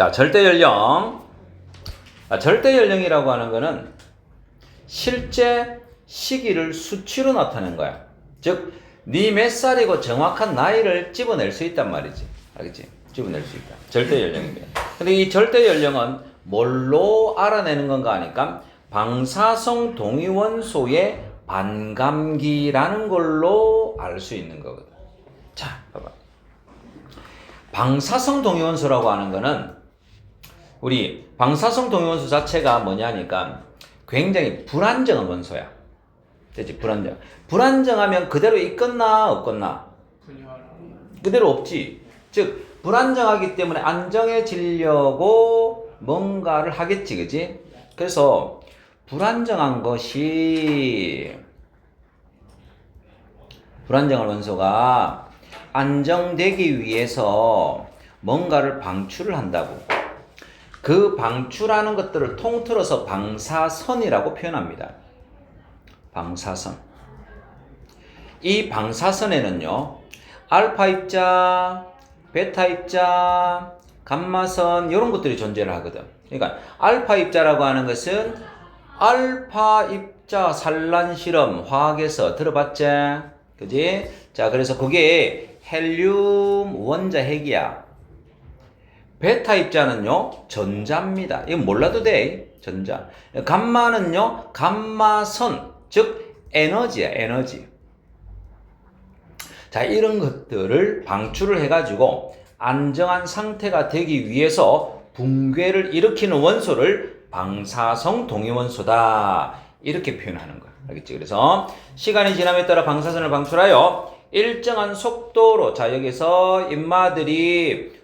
자, 절대 연령. 아, 절대 연령이라고 하는 거는 실제 시기를 수치로 나타낸 거야. 즉, 네 몇 살이고 정확한 나이를 집어낼 수 있단 말이지. 알겠지? 집어낼 수 있다. 절대 연령입니다. 근데 이 절대 연령은 뭘로 알아내는 건가 하니까 방사성 동위원소의 반감기라는 걸로 알 수 있는 거거든. 자, 봐봐. 방사성 동위원소라고 하는 거는 우리 방사성 동위원소 자체가 뭐냐니까 굉장히 불안정한 원소야. 되지? 불안정. 불안정하면 그대로 있겠나 없겠나? 그대로 없지. 즉 불안정하기 때문에 안정해지려고 뭔가를 하겠지, 그지? 그래서 불안정한 것이 불안정한 원소가 안정되기 위해서 뭔가를 방출을 한다고. 그 방출하는 것들을 통틀어서 방사선이라고 표현합니다. 방사선. 이 방사선에는요, 알파 입자, 베타 입자, 감마선, 이런 것들이 존재를 하거든. 그러니까, 알파 입자라고 하는 것은 알파 입자 산란 실험 화학에서 들어봤지? 그지? 자, 그래서 그게 헬륨 원자 핵이야. 베타 입자는요, 전자입니다. 이건 몰라도 돼. 전자. 감마는요, 감마선. 즉, 에너지야, 에너지. 자, 이런 것들을 방출을 해가지고 안정한 상태가 되기 위해서 붕괴를 일으키는 원소를 방사성 동위원소다. 이렇게 표현하는 거야. 알겠지? 그래서 시간이 지남에 따라 방사선을 방출하여 일정한 속도로, 자, 여기서 인마들이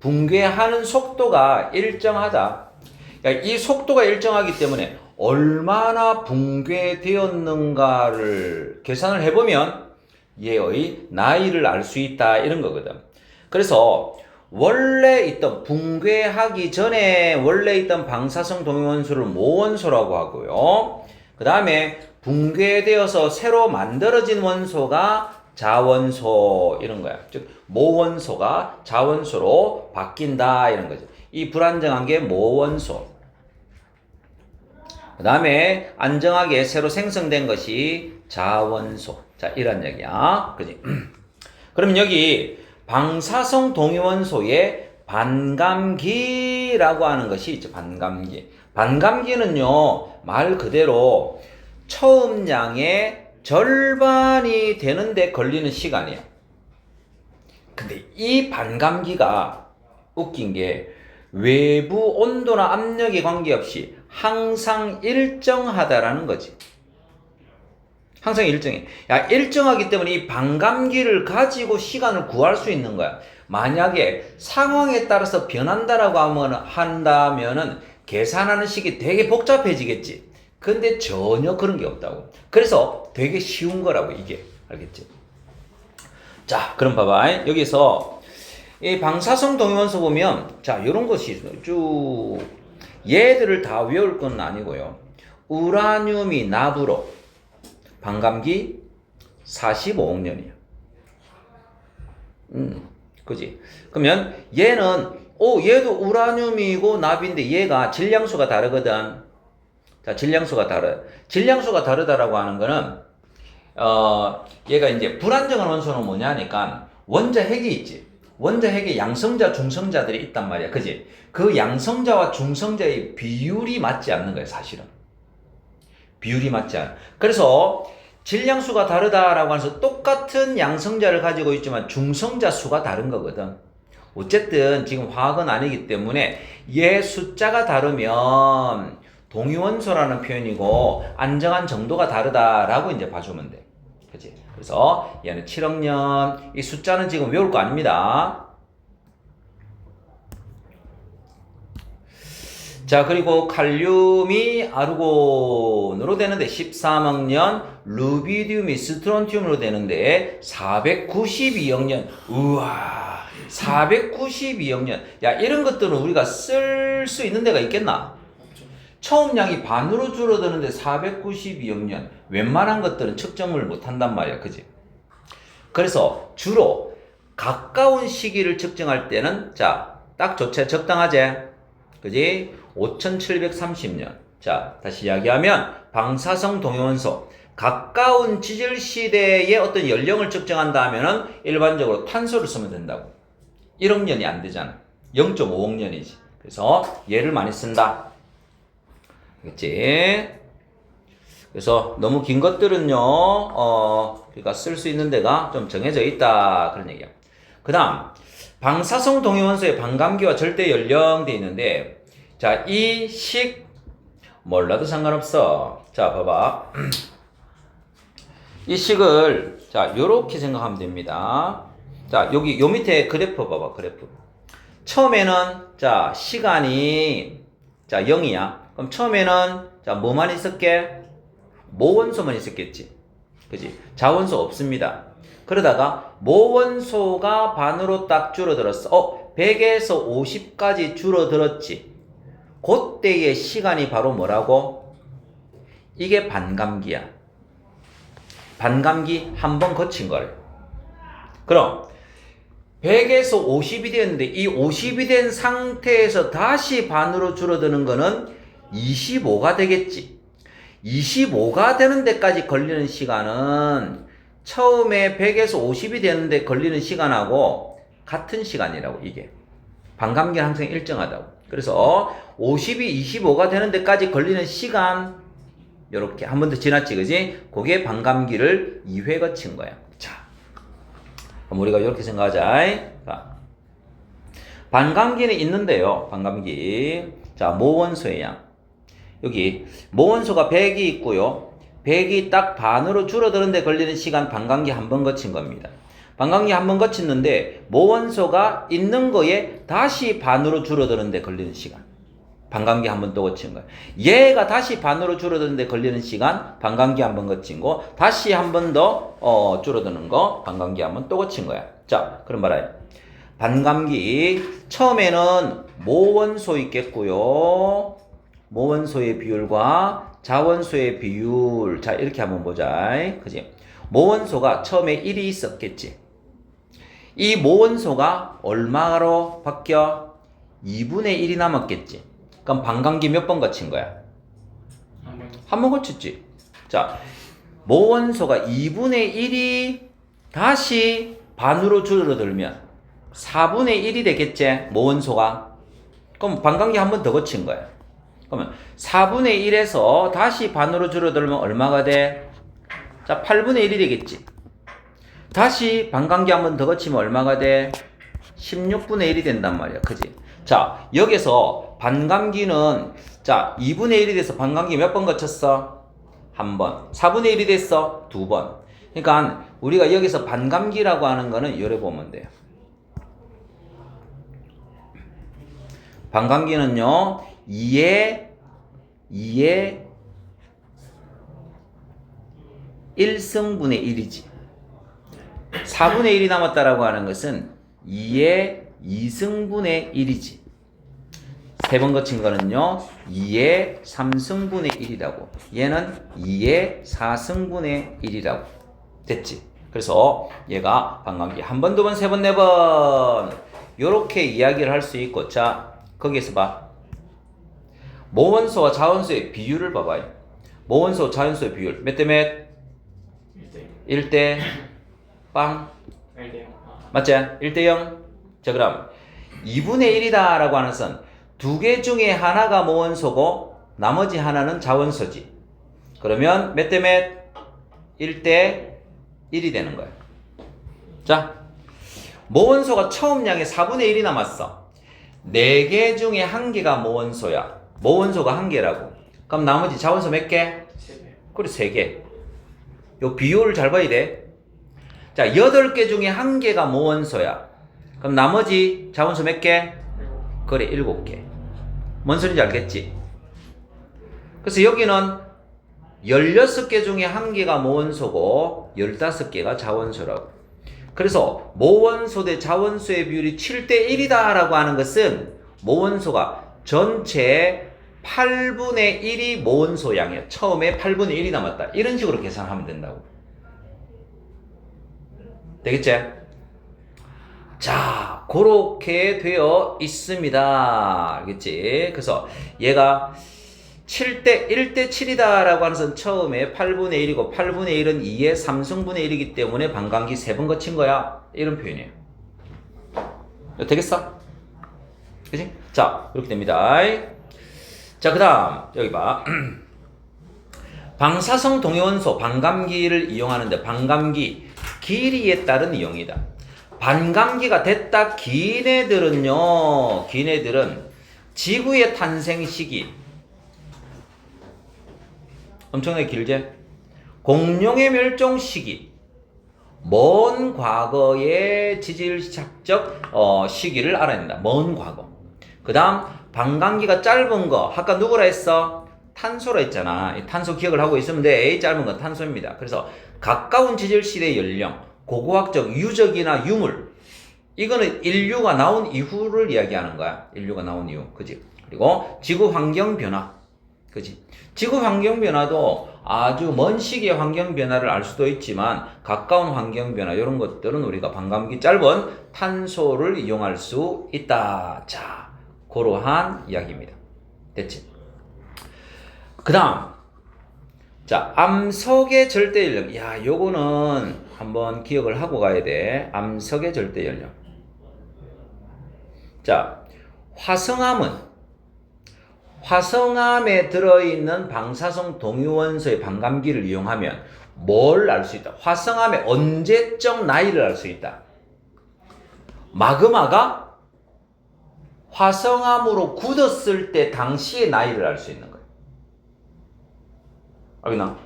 붕괴하는 속도가 일정하다. 그러니까 이 속도가 일정하기 때문에 얼마나 붕괴되었는가를 계산을 해보면 얘의 나이를 알 수 있다 이런 거거든. 그래서 원래 있던 붕괴하기 전에 원래 있던 방사성 동위원소를 모원소라고 하고요. 그 다음에 붕괴되어서 새로 만들어진 원소가 자원소 이런 거야. 즉 모원소가 자원소로 바뀐다 이런 거죠. 이 불안정한 게 모원소. 그 다음에 안정하게 새로 생성된 것이 자원소. 자, 이런 얘기야. 그지? 그럼 여기 방사성 동위원소의 반감기라고 하는 것이 있죠. 반감기. 반감기는요, 말 그대로 처음 양의 절반이 되는데 걸리는 시간이야. 근데 이 반감기가 웃긴 게 외부 온도나 압력에 관계없이 항상 일정하다라는 거지. 항상 일정해. 야, 일정하기 때문에 이 반감기를 가지고 시간을 구할 수 있는 거야. 만약에 상황에 따라서 변한다라고 하면, 한다면은 계산하는 식이 되게 복잡해지겠지. 근데 전혀 그런 게 없다고. 그래서 되게 쉬운 거라고, 이게. 알겠지? 자, 그럼 봐봐. 여기서 이 방사성 동위원소 보면, 자, 이런 것이. 쭉. 얘들을 다 외울 건 아니고요. 우라늄이 나부로. 반감기 45억 년이야. 음, 그지? 그러면 얘는, 오, 얘도 우라늄이고 납인데 얘가 질량수가 다르거든. 자, 질량수가 다르. 질량수가 다르다라고 하는 거는, 어, 얘가 이제 불안정한 원소는 뭐냐니까 원자 핵이 있지. 원자 핵에 양성자, 중성자들이 있단 말이야. 그지? 그 양성자와 중성자의 비율이 맞지 않는 거야, 사실은. 비율이 맞지 않아. 그래서 질량수가 다르다라고 해서 똑같은 양성자를 가지고 있지만 중성자 수가 다른 거거든. 어쨌든 지금 화학은 아니기 때문에 얘 숫자가 다르면 동위원소라는 표현이고 안정한 정도가 다르다라고 이제 봐주면 돼. 그치? 그래서 얘는 7억 년. 이 숫자는 지금 외울 거 아닙니다. 자, 그리고 칼륨이 아르곤으로 되는데 13억 년, 루비디움이 스트론튬으로 되는데 492억 년. 우와, 492억 년. 야, 이런 것들은 우리가 쓸 수 있는 데가 있겠나? 처음 양이 반으로 줄어드는데 492억 년. 웬만한 것들은 측정을 못 한단 말이야. 그지? 그래서 주로 가까운 시기를 측정할 때는 자, 딱 좋지 적당하지? 그지? 5730년. 자 다시 이야기하면 방사성 동위원소. 가까운 지질 시대의 어떤 연령을 측정한다 하면은 일반적으로 탄소를 쓰면 된다고. 1억 년이 안 되잖아. 0.5억 년이지. 그래서 얘를 많이 쓴다 알겠지? 그래서 너무 긴 것들은요, 어, 그러니까 쓸 수 있는 데가 좀 정해져 있다. 그런 얘기야. 그 다음, 방사성 동위원소의 반감기와 절대 연령돼 있는데, 자, 이 식, 몰라도 상관없어. 자, 봐봐. 이 식을, 자, 요렇게 생각하면 됩니다. 자, 여기, 요 밑에 그래프 봐봐, 그래프. 처음에는, 자, 시간이, 자, 0이야. 그럼 처음에는, 자, 뭐만 있었게? 모원소만 있었겠지. 그지? 자원소 없습니다. 그러다가 모원소가 반으로 딱 줄어들었어. 어, 100에서 50까지 줄어들었지. 그때의 시간이 바로 뭐라고? 이게 반감기야. 반감기 한 번 거친 거래. 그럼 100에서 50이 되었는데 이 50이 된 상태에서 다시 반으로 줄어드는 거는 25가 되겠지. 25가 되는 데까지 걸리는 시간은 처음에 100에서 50이 되는데 걸리는 시간하고 같은 시간이라고 이게. 반감기는 항상 일정하다고. 그래서 50이 25가 되는 데까지 걸리는 시간 요렇게 한 번 더 지났지 그지? 그게 반감기를 2회 거친 거야. 자 우리가 이렇게 생각하자. 자, 반감기는 있는데요. 반감기. 자 모원소의 양 여기 모원소가 100이 있고요. 100이 딱 반으로 줄어드는데 걸리는 시간 반감기 한 번 거친 겁니다. 반감기 한 번 거쳤는데 모원소가 있는 거에 다시 반으로 줄어드는데 걸리는 시간. 반감기 한 번 또 거친 거예요. 얘가 다시 반으로 줄어드는데 걸리는 시간 반감기 한 번 거친 거 다시 한 번 더 어, 줄어드는 거 반감기 한 번 또 거친 거야. 자, 그럼 말아요. 반감기 처음에는 모원소 있겠고요. 모원소의 비율과 자원소의 비율. 자, 이렇게 한번 보자. 그지? 모원소가 처음에 1이 있었겠지. 이 모원소가 얼마로 바뀌어? 2분의 1이 남았겠지. 그럼 반감기 몇 번 거친 거야? 한번 거쳤지. 자, 모원소가 2분의 1이 다시 반으로 줄어들면 4분의 1이 되겠지. 모원소가. 그럼 반감기 한 번 더 거친 거야. 그러면 4분의 1에서 다시 반으로 줄어들면 얼마가 돼? 자, 8분의 1이 되겠지. 다시 반감기 한 번 더 거치면 얼마가 돼? 16분의 1이 된단 말이야. 그지? 자, 여기서 반감기는 자, 2분의 1이 돼서 반감기 몇 번 거쳤어? 한 번. 4분의 1이 됐어? 두 번. 그러니까 우리가 여기서 반감기라고 하는 거는 요래 보면 돼요. 반감기는요, 2의 2의 1승분의 1이지. 4분의 1이 남았다라고 하는 것은 2의 2승분의 1이지. 세 번 거친 거는요, 2의 3승분의 1이라고. 얘는 2의 4승분의 1이라고. 됐지? 그래서 얘가 반감기 한 번, 두 번, 세 번, 네 번. 요렇게 이야기를 할 수 있고. 자, 거기에서 봐. 모원소와 자원소의 비율을 봐봐요. 모원소, 자원소의 비율. 몇 대 몇? 1대 1대 빵. 1대 0 아, 맞지? 1대 0. 자, 그럼 2분의 1이다 라고 하는 선. 두 개 중에 하나가 모원소고 나머지 하나는 자원소지. 그러면 몇 대 몇? 1대 1이 되는 거예요. 자, 모원소가 처음 양의 4분의 1이 남았어. 4개 중에 한 개가 모원소야. 모원소가 한 개라고. 그럼 나머지 자원소 몇 개? 3배 그래, 3개. 요 비율을 잘 봐야 돼. 자, 8개 중에 한 개가 모원소야. 그럼 나머지 자원소 몇 개? 그래, 7개. 뭔 소리인지 알겠지? 그래서 여기는 16개 중에 한 개가 모원소고 15개가 자원소라고. 그래서 모원소 대 자원소의 비율이 7대 1이다라고 하는 것은 모원소가 전체 8분의 1이 모원소 양이야. 처음에 8분의 1이 남았다. 이런 식으로 계산하면 된다고. 되겠지? 자, 그렇게 되어 있습니다. 알겠지? 그래서 얘가 7대 1대 7이다라고 하는 것은 처음에 8분의 1이고 8분의 1은 2의 3승분의 1이기 때문에 반감기 3번 거친 거야. 이런 표현이에요. 되겠어? 그지? 자, 이렇게 됩니다. 자, 그 다음, 여기 봐. 방사성 동위원소 반감기를 이용하는데 반감기 길이에 따른 이용이다. 반감기가 됐다. 긴 애들은 지구의 탄생 시기 엄청나게 길지? 공룡의 멸종 시기 먼 과거의 지질학적 어, 시기를 알아낸다. 먼 과거. 그 다음 반감기가 짧은 거 아까 누구라 했어? 탄소라 했잖아. 이 탄소 기억을 하고 있으면 돼. A 짧은 건 탄소입니다. 그래서 가까운 지질 시대 연령, 고고학적 유적이나 유물 이거는 인류가 나온 이후를 이야기하는 거야. 인류가 나온 이후. 그지? 그리고 지구 환경 변화. 그지? 지구 환경 변화도 아주 먼 시기의 환경 변화를 알 수도 있지만 가까운 환경 변화 이런 것들은 우리가 반감기 짧은 탄소를 이용할 수 있다. 자, 그러한 이야기입니다. 됐지? 그 다음. 자, 암석의 절대 연령. 야, 요거는 한번 기억을 하고 가야 돼. 암석의 절대 연령. 자, 화성암은 화성암에 들어있는 방사성 동위원소의 반감기를 이용하면 뭘 알 수 있다? 화성암의 언제적 나이를 알 수 있다. 마그마가 화성암으로 굳었을 때 당시의 나이를 알 수 있는 거예요. 알겠나?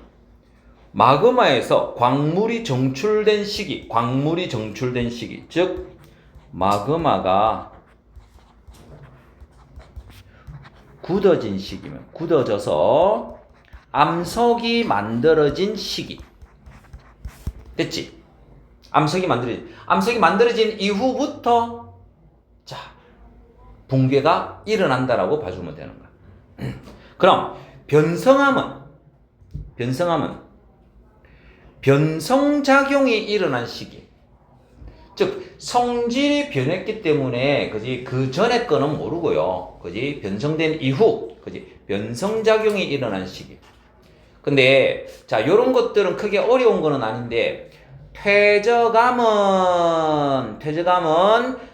마그마에서 광물이 정출된 시기, 광물이 정출된 시기, 즉 마그마가 굳어진 시기면 굳어져서 암석이 만들어진 시기. 됐지? 암석이 만들어진 암석이 만들어진 이후부터 자 붕괴가 일어난다라고 봐주면 되는 거야. 그럼 변성암은 변성암은 변성작용이 일어난 시기. 즉 성질이 변했기 때문에 그지 그 전에 거는 모르고요. 그지 변성된 이후 그지 변성작용이 일어난 시기. 근데 자 요런 것들은 크게 어려운 거는 아닌데 퇴적암은 퇴적암은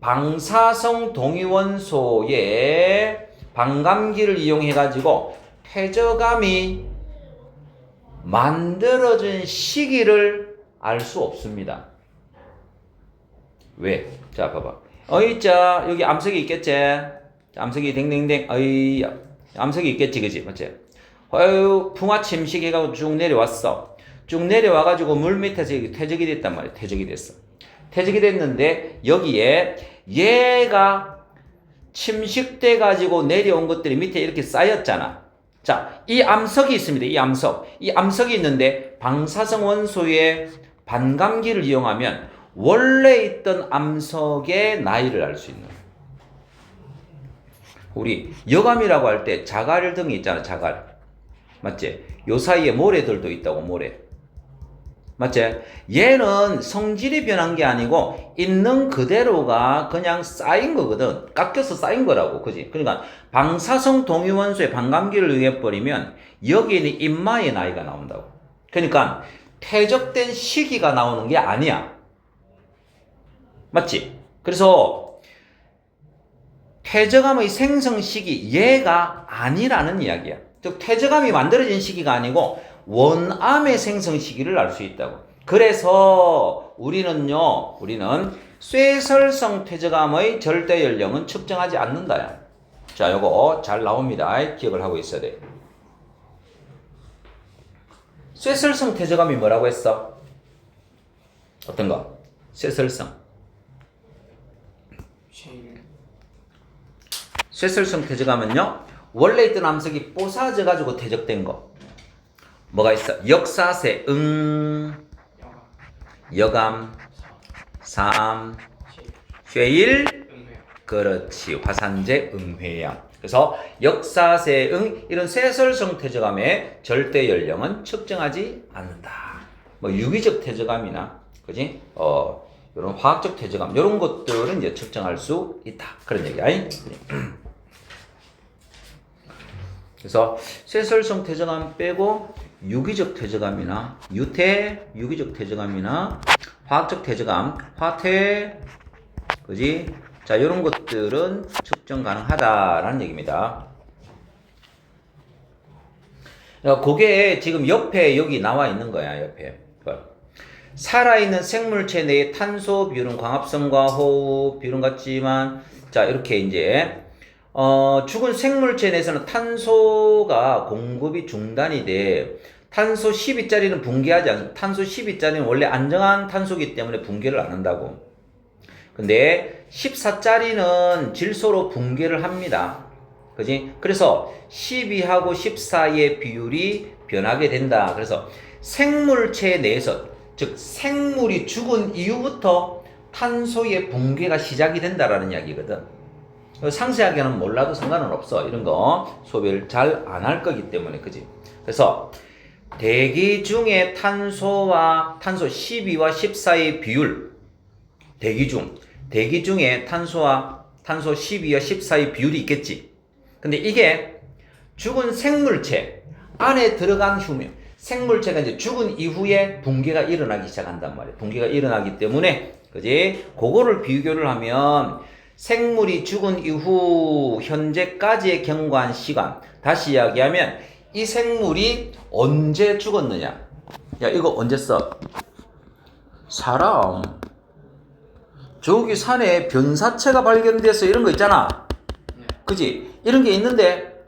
방사성 동위원소의 반감기를 이용해 가지고 퇴적암이 만들어진 시기를 알 수 없습니다. 왜? 자, 봐봐. 어이, 자, 여기 암석이 있겠지? 암석이 댕댕댕, 어이, 암석이 있겠지, 그지? 맞지? 어유, 풍화 침식해가지고 쭉 내려왔어. 쭉 내려와가지고 물 밑에서 퇴적이 됐단 말이야. 퇴적이 됐어. 퇴적이 됐는데, 여기에 얘가 침식돼 가지고 내려온 것들이 밑에 이렇게 쌓였잖아. 자, 이 암석이 있습니다. 이 암석. 이 암석이 있는데, 방사성 원소의 반감기를 이용하면 원래 있던 암석의 나이를 알 수 있는. 우리 여감이라고 할 때 자갈 등이 있잖아, 자갈. 맞지? 요 사이에 모래들도 있다고, 모래. 맞지? 얘는 성질이 변한 게 아니고 있는 그대로가 그냥 쌓인 거거든. 깎여서 쌓인 거라고. 그지? 그러니까 방사성 동위원소의 반감기를 의해 버리면 여기에는 인마의 나이가 나온다고. 그러니까 퇴적된 시기가 나오는 게 아니야. 맞지? 그래서 퇴적암의 생성 시기 얘가 아니라는 이야기야. 즉 퇴적암이 만들어진 시기가 아니고 원암의 생성 시기를 알 수 있다고. 그래서 우리는요, 우리는 쇠설성 퇴적암의 절대 연령은 측정하지 않는다야. 자, 요거 잘 나옵니다. 기억을 하고 있어야 돼. 쇠설성 퇴적암이 뭐라고 했어? 어떤 거? 쇠설성. 쇠설성 퇴적하면요 원래 있던 암석이 뽀사져 가지고 퇴적된 거 뭐가 있어? 역사세. 응. 여감. 사 삼. 쉐일. 쇠일 응회요 그렇지. 화산재 응회양. 그래서 역사세 응 이런 쇠설성 퇴적암의 절대 연령은 측정하지 않는다. 뭐 유기적 퇴적암이나 그지? 어 이런 화학적 퇴적감 이런 것들은 이제 측정할 수 있다. 그런 얘기야. 그래서 쇠설성 퇴적감 빼고 유기적 퇴적감이나 유태 유기적 퇴적감이나 화학적 퇴적감 화퇴 그지 자 이런 것들은 측정 가능하다라는 얘기입니다. 야, 그게 지금 옆에 여기 나와 있는 거야 옆에 봐. 살아있는 생물체 내의 탄소 비율은 광합성과 호흡 비율은 같지만 자 이렇게 이제 어, 죽은 생물체 내에서는 탄소가 공급이 중단이 돼 탄소 10위짜리는 붕괴하지 않습니다. 탄소 10위짜리는 원래 안정한 탄소기 때문에 붕괴를 안 한다고. 근데 14짜리는 질소로 붕괴를 합니다. 그지? 그래서 12하고 14의 비율이 변하게 된다. 그래서 생물체 내에서 즉 생물이 죽은 이후부터 탄소의 붕괴가 시작이 된다라는 이야기거든. 상세하게는 몰라도 상관은 없어. 이런 거 소비를 잘 안 할 거기 때문에 그지? 그래서 대기 중에 탄소와 탄소 12와 14의 비율 대기 중 대기 중에 탄소와 탄소 12와 14의 비율이 있겠지. 근데 이게 죽은 생물체 안에 들어간 휴면 생물체가 이제 죽은 이후에 붕괴가 일어나기 시작한단 말이에요. 붕괴가 일어나기 때문에 그지? 그거를 비교를 하면 생물이 죽은 이후 현재까지의 경과한 시간 다시 이야기하면 이 생물이 언제 죽었느냐? 야 이거 언제 써? 사람 저기 산에 변사체가 발견돼서 이런 거 있잖아. 그지? 이런 게 있는데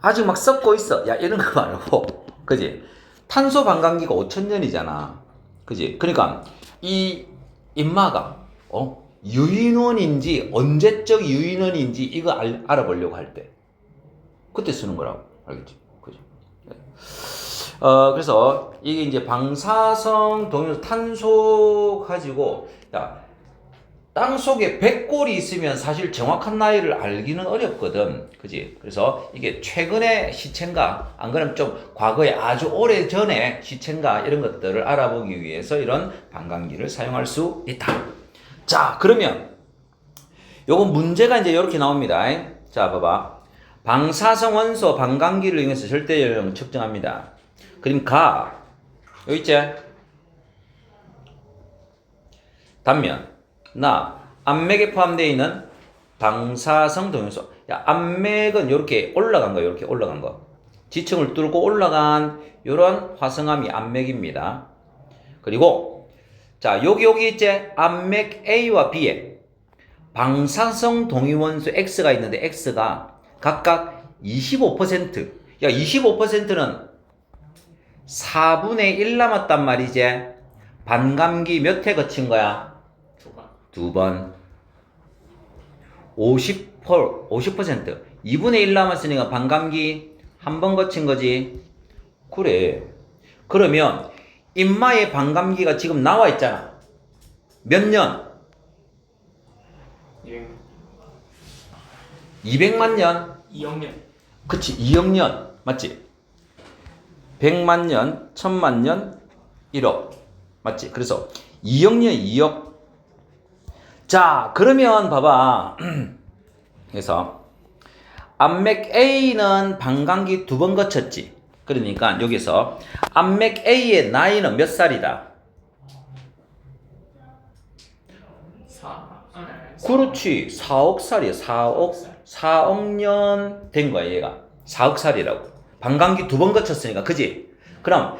아직 막 썩고 있어. 야 이런 거 말고, 그지? 탄소 반감기가 5천 년이잖아. 그지? 그러니까 이 인마가 어 유인원인지 언제적 유인원인지 이거 알, 알아보려고 할 때 그때 쓰는 거라고 알겠지? 그지? 어 그래서 이게 이제 방사성 동위로 탄소 가지고 야. 땅 속에 백골이 있으면 사실 정확한 나이를 알기는 어렵거든. 그지? 그래서 이게 최근의 시체인가, 안 그러면 좀 과거에 아주 오래 전에 시체인가, 이런 것들을 알아보기 위해서 이런 방광기를 사용할 수 있다. 자, 그러면 요거 문제가 이제 이렇게 나옵니다. 자, 봐봐. 방사성 원소 방광기를 이용해서 절대 연령 측정합니다. 그림 가. 여기 있지? 단면. 나 암맥에 포함되어 있는 방사성 동요소. 야, 암맥은 이렇게 올라간 거, 이렇게 올라간 거. 지층을 뚫고 올라간 이런 화성암이 암맥입니다. 그리고 자, 여기 여기 있지? 암맥 A와 B에 방사성 동위원소 X가 있는데 X가 각각 25%. 야, 25%는 4분의 1 남았단 말이지. 반감기 몇 회 거친 거야? 두 번. 50%, 50%. 2분의 1 남았으니까 반감기 한 번 거친 거지. 그래. 그러면 인마의 반감기가 지금 나와 있잖아. 몇 년? 예. 200만 년? 2억 년. 그치, 2억 년. 맞지? 100만 년, 1000만 년, 1억. 맞지? 그래서 2억 년, 2억. 자, 그러면 봐봐. 그래서 암맥 A는 방광기 두 번 거쳤지. 그러니까 여기서 암맥 A의 나이는 몇 살이다? 4. 아, 그렇지. 4억 살이야. 4억 4억 년 된 거야, 얘가. 4억 살이라고. 방광기 두 번 거쳤으니까. 그지? 그럼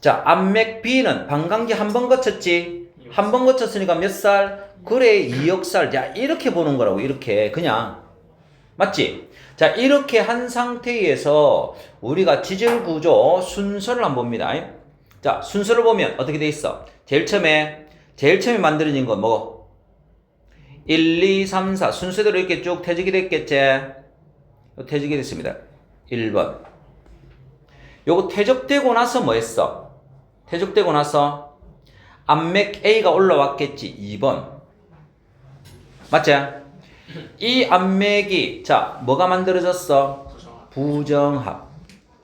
자, 암맥 B는 방광기 한 번 거쳤지. 한 번 거쳤으니까 몇 살? 그래, 2억 살. 야, 이렇게 보는 거라고. 이렇게 그냥. 맞지? 자, 이렇게 한 상태에서 우리가 지질 구조 순서를 한번 봅니다. 자, 순서를 보면 어떻게 돼 있어? 제일 처음에 제일 처음에 만들어진 건 뭐? 1, 2, 3, 4 순서대로 이렇게 쭉 퇴직이 됐겠지? 퇴직이 됐습니다. 1번. 요거 퇴적되고 나서 뭐 했어? 퇴적되고 나서 암맥 A가 올라왔겠지. 2번. 맞지? 이 암맥이 자 뭐가 만들어졌어? 부정합.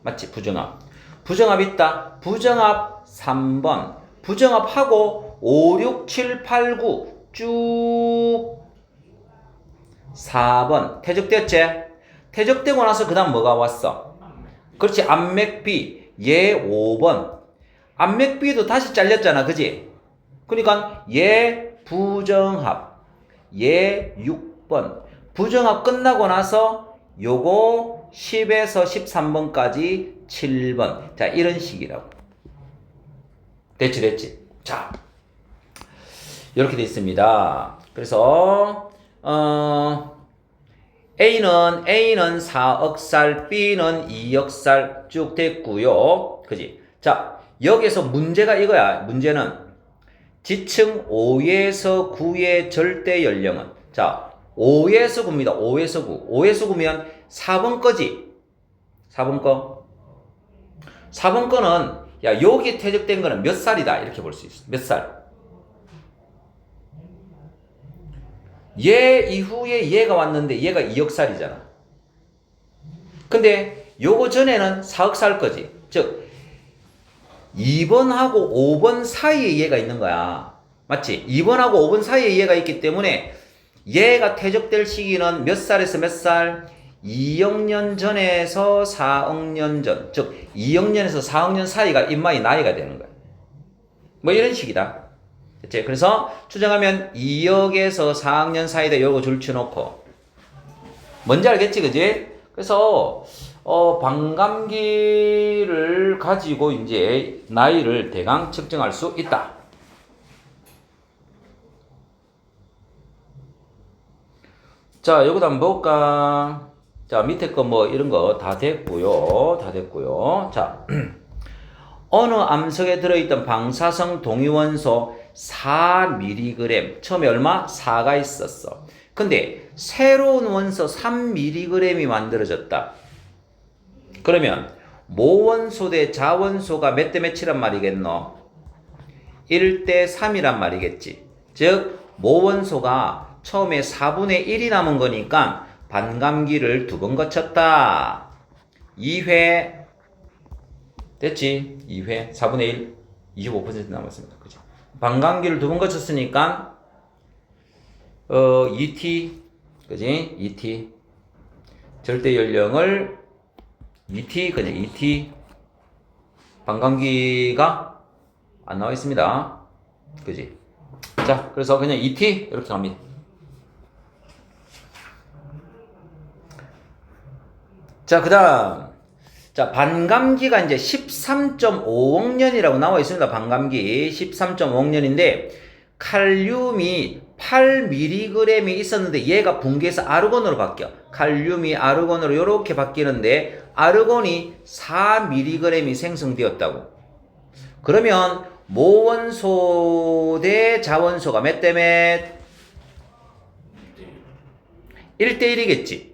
맞지? 부정합. 부정합 있다. 부정합 3번. 부정합하고 5, 6, 7, 8, 9 쭉. 4번. 퇴적되었지? 퇴적되고 나서 그 다음 뭐가 왔어? 그렇지. 안맥비. 얘 5번. 안맥비도 다시 잘렸잖아. 그지? 그러니까 얘 부정합. 얘 6번. 부정합 끝나고 나서 요거 10에서 13번까지 7번. 자 이런 식이라고. 됐지 됐지? 자 이렇게 돼 있습니다 그래서 어 A는 A는 4억 살, B는 2억 살 쭉 됐고요. 그지? 자, 여기서 문제가 이거야. 문제는 지층 5에서 9의 절대 연령은 자, 5에서 9입니다. 5에서 9. 5에서 9면 4번 거지. 4번 거. 4번 거는 야, 여기 퇴적된 거는 몇 살이다. 이렇게 볼 수 있어. 몇 살? 얘 이후에 얘가 왔는데 얘가 2억 살이잖아. 근데 요거 전에는 4억 살 거지. 즉 2번하고 5번 사이에 얘가 있는 거야. 맞지? 2번하고 5번 사이에 얘가 있기 때문에 얘가 퇴적될 시기는 몇 살에서 몇 살? 2억 년 전에서 4억 년 전. 즉 2억 년에서 4억 년 사이가 인마의 나이가 되는 거야. 뭐 이런 식이다. 됐지? 그래서 추정하면 2억에서 4학년 사이다 요거 줄쳐놓고 뭔지 알겠지 그지? 그래서 어 반감기를 가지고 이제 나이를 대강 측정할 수 있다. 자, 요거도 한번 볼까? 자, 밑에 거 뭐 이런 거 다 됐고요. 다 됐고요. 자, 어느 암석에 들어있던 방사성 동위원소 4mg 처음에 얼마? 4가 있었어. 근데 새로운 원소 3mg이 만들어졌다. 그러면 모원소 대 자원소가 몇 대 몇이란 말이겠노? 1대 3이란 말이겠지. 즉 모원소가 처음에 4분의 1이 남은 거니까 반감기를 두 번 거쳤다. 2회 됐지? 2회 4분의 1 25% 남았습니다. 반감기를 두 번 거쳤으니까 어 2t 그지? 2t 절대 연령을 2t 그죠? 2t 반감기가 안 나와 있습니다. 그지? 자, 그래서 그냥 2t 이렇게 갑니다. 자, 그다음 자, 반감기가 이제 13.5억 년이라고 나와 있습니다. 반감기 13.5억 년인데 칼륨이 8mg이 있었는데 얘가 붕괴해서 아르곤으로 바뀌어. 칼륨이 아르곤으로 이렇게 바뀌는데 아르곤이 4mg이 생성되었다고. 그러면 모원소 대 자원소가 몇 대 몇? 1대 1이겠지.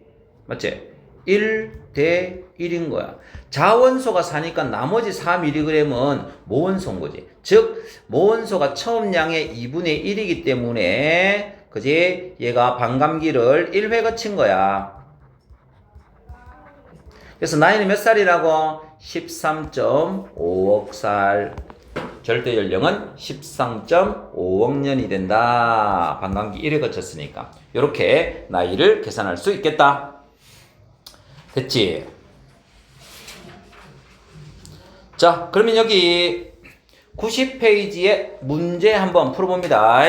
맞지? 1대 1인 거야. 자원소가 사니까 나머지 4mg은 모원소인 거지. 즉, 모원소가 처음 양의 2분의 1이기 때문에, 그지? 얘가 반감기를 1회 거친 거야. 그래서 나이는 몇 살이라고? 13.5억 살. 절대 연령은 13.5억 년이 된다. 반감기 1회 거쳤으니까. 이렇게 나이를 계산할 수 있겠다. 됐지? 자, 그러면 여기 90페이지에 문제 한번 풀어봅니다.